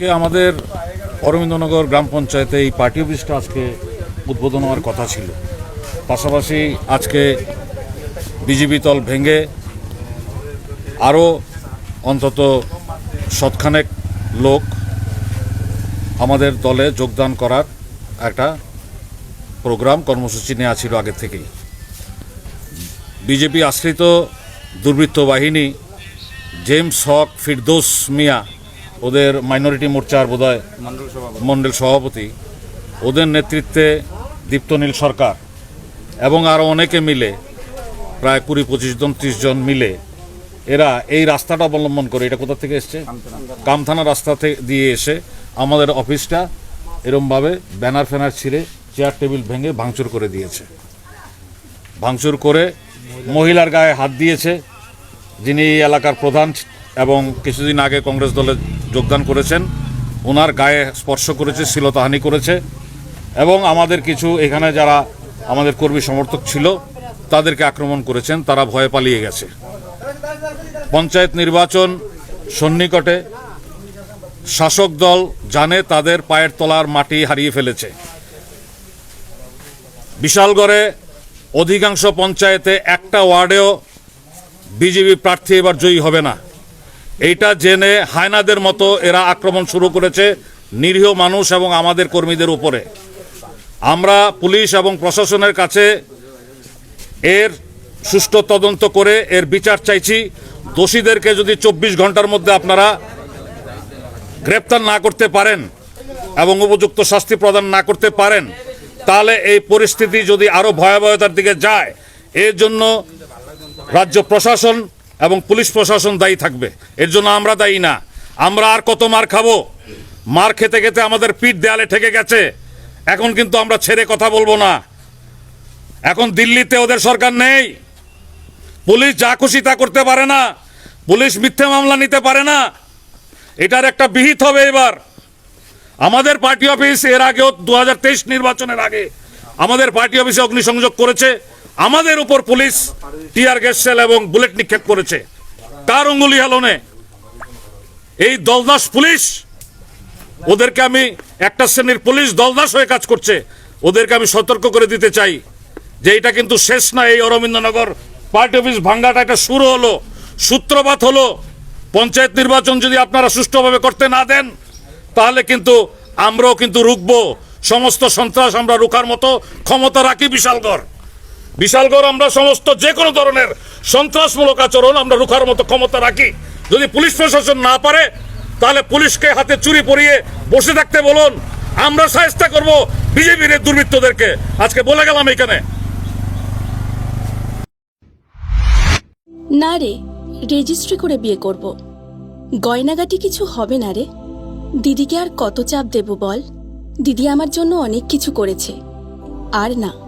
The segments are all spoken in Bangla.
আজকে আমাদের অরবিন্দনগর গ্রাম পঞ্চায়েতে এই পার্টি অফিসটা আজকে উদ্বোধন হওয়ার কথা ছিল। পাশাপাশি আজকে বিজেপি দল ভেঙে আরও অন্তত শতখানেক লোক আমাদের দলে যোগদান করার একটা প্রোগ্রাম কর্মসূচি নেওয়া ছিল আগের থেকেই। বিজেপি আশ্রিত দুর্বৃত্ত বাহিনী জেমস হক ফিরদোস মিয়া ওদের মাইনরিটি মোর্চার বোধহয় মণ্ডল সভাপতি। ওদের নেতৃত্বে দীপ্তনীল সরকার এবং আরও অনেকে মিলে প্রায় কুড়ি পঁচিশ জন ত্রিশ জন মিলে এরা এই রাস্তাটা অবলম্বন করে। এটা কোথা থেকে এসছে? কামথানা। রাস্তা থেকে দিয়ে এসে আমাদের অফিসটা এরমভাবে ব্যানার ফ্যানার ছিঁড়ে চেয়ার টেবিল ভেঙে ভাঙচুর করে দিয়েছে। ভাঙচুর করে মহিলার গায়ে হাত দিয়েছে যিনি এই এলাকার প্রধান এবং কিছুদিন আগে কংগ্রেস দলে যোগদান করেছেন। ওনার গায়ে স্পর্শ করেছে, শ্লীলতাহানি করেছে। এবং আমাদের কিছু এখানে যারা আমাদের কর্মী সমর্থক ছিল, তাদেরকে আক্রমণ করেছেন, তারা ভয়ে পালিয়ে গেছে। পঞ্চায়েত নির্বাচন সন্নিকটে শাসক দল জানে তাদের পায়ের তলার মাটি হারিয়ে ফেলেছে। বিশালগড়ে অধিকাংশ পঞ্চায়েতে একটা ওয়ার্ডেও বিজেপি প্রার্থী এবার জয়ী হবে না। এইটা জেনে হায়নাদের মতো এরা আক্রমণ শুরু করেছে, নিরীহ মানুষ এবং আমাদের কর্মীদের উপরে। আমরা পুলিশ এবং প্রশাসনের কাছে এর সুষ্ঠু তদন্ত করে এর বিচার চাইছি। দোষীদেরকে যদি চব্বিশ ঘণ্টার মধ্যে আপনারা গ্রেপ্তার না করতে পারেন এবং উপযুক্ত শাস্তি প্রদান না করতে পারেন, তাহলে এই পরিস্থিতি যদি আরও ভয়াবহতার দিকে যায়, এর জন্য রাজ্য প্রশাসন এবং পুলিশ প্রশাসন দায়ী থাকবে। এর জন্য আমরা দায়ী না। আমরা আর কত মার খাব? মার খেতে খেতে আমাদের পিঠ দেয়ালে ঠেকে গেছে। এখন কিন্তু আমরা ছেড়ে কথা বলব না। এখন দিল্লিতে ওদের সরকার নেই। পুলিশ যা খুশি তা করতে পারে না। পুলিশ মিথ্যে মামলা নিতে পারে না। এটার একটা বিহিত হবে এবার। আমাদের পার্টি অফিস এর আগেও দু হাজার তেইশ নির্বাচনের আগে আমাদের পার্টি অফিসে অগ্নিসংযোগ করেছে। আমাদের উপর পুলিশ, টিয়ার গ্যাস সেল এবং বুলেট নিক্ষেপ করেছে। তার অঙ্গুলি হেলনে এই দলদাস পুলিশ, ওদেরকে আমি একটা শ্রেণির পুলিশ দলদাস হয়ে কাজ করছে। ওদেরকে আমি সতর্ক করে দিতে চাই যে এটা কিন্তু শেষ না, এই অরবিন্দনগর পার্টি অফিস ভাঙ্গাটা একটা শুরু হলো, সূত্রপাত হলো। পঞ্চায়েত নির্বাচন যদি আপনারা সুষ্ঠুভাবে করতে না দেন, তাহলে কিন্তু আমরাও কিন্তু রুখবো। সমস্ত সন্ত্রাস আমরা রুখার মতো, ক্ষমতা রাখি বিশালগড়। বিশালগড় আমরা সমস্ত যে কোনো ধরনের সন্ত্রাসমূলক আচরণ আমরা রুখার মতো ক্ষমতা রাখি। যদি পুলিশ প্রশাসন না পারে, তাহলে পুলিশকে হাতে চুরি পরিয়ে বসে থাকতে বলুন। আমরা সাহায্য করব বিজেপির দুর্বৃত্তদেরকে। আজকে বলে গেলাম এখানে। না রে রেজিস্ট্রি করে বিয়ে করব। গয়নাগাটি কিছু হবে না রে। দিদিকে আর কত চাপ দেব বল? দিদি আমার জন্য অনেক কিছু করেছে। আর না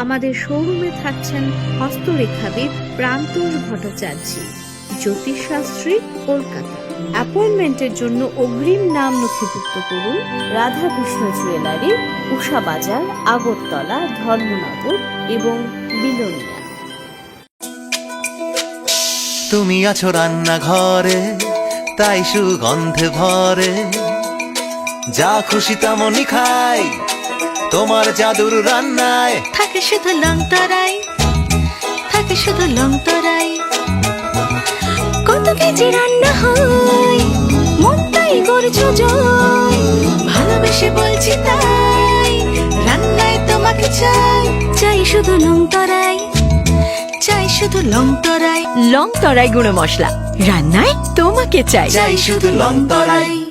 আমাদের শোরুমে থাকছেন হস্তরেখাবিদ প্রান্তোষ ভট্টাচার্য, জ্যোতিষশাস্ত্রী কলকাতা। অ্যাপয়েন্টমেন্টের জন্য অগ্রিম নাম নথিভুক্ত করুন রাধাকৃষ্ণ জুয়েলারি, উষা বাজার, আগরতলা, ধর্মনগর এবং বিলোনিয়া। তুমি আছো রান্নাঘরে, তাই সুগন্ধে ভরে, যা খুশি তেমনই খাই তোমার জাদুর রান্নায়। থাকে শুধু লং তরাই থাকে শুধু লং তরাই। কত কেজি রান্না হয় মনটাই করছ জয়। ভালোবেসে বলছি তাই রান্নায় তোমাকে চাই। চাই শুধু লং তরাই চাই শুধু লং তরাই। লং তরাই গুঁড়ো মশলা রান্নায় তোমাকে চাই। চাই শুধু লং তরাই।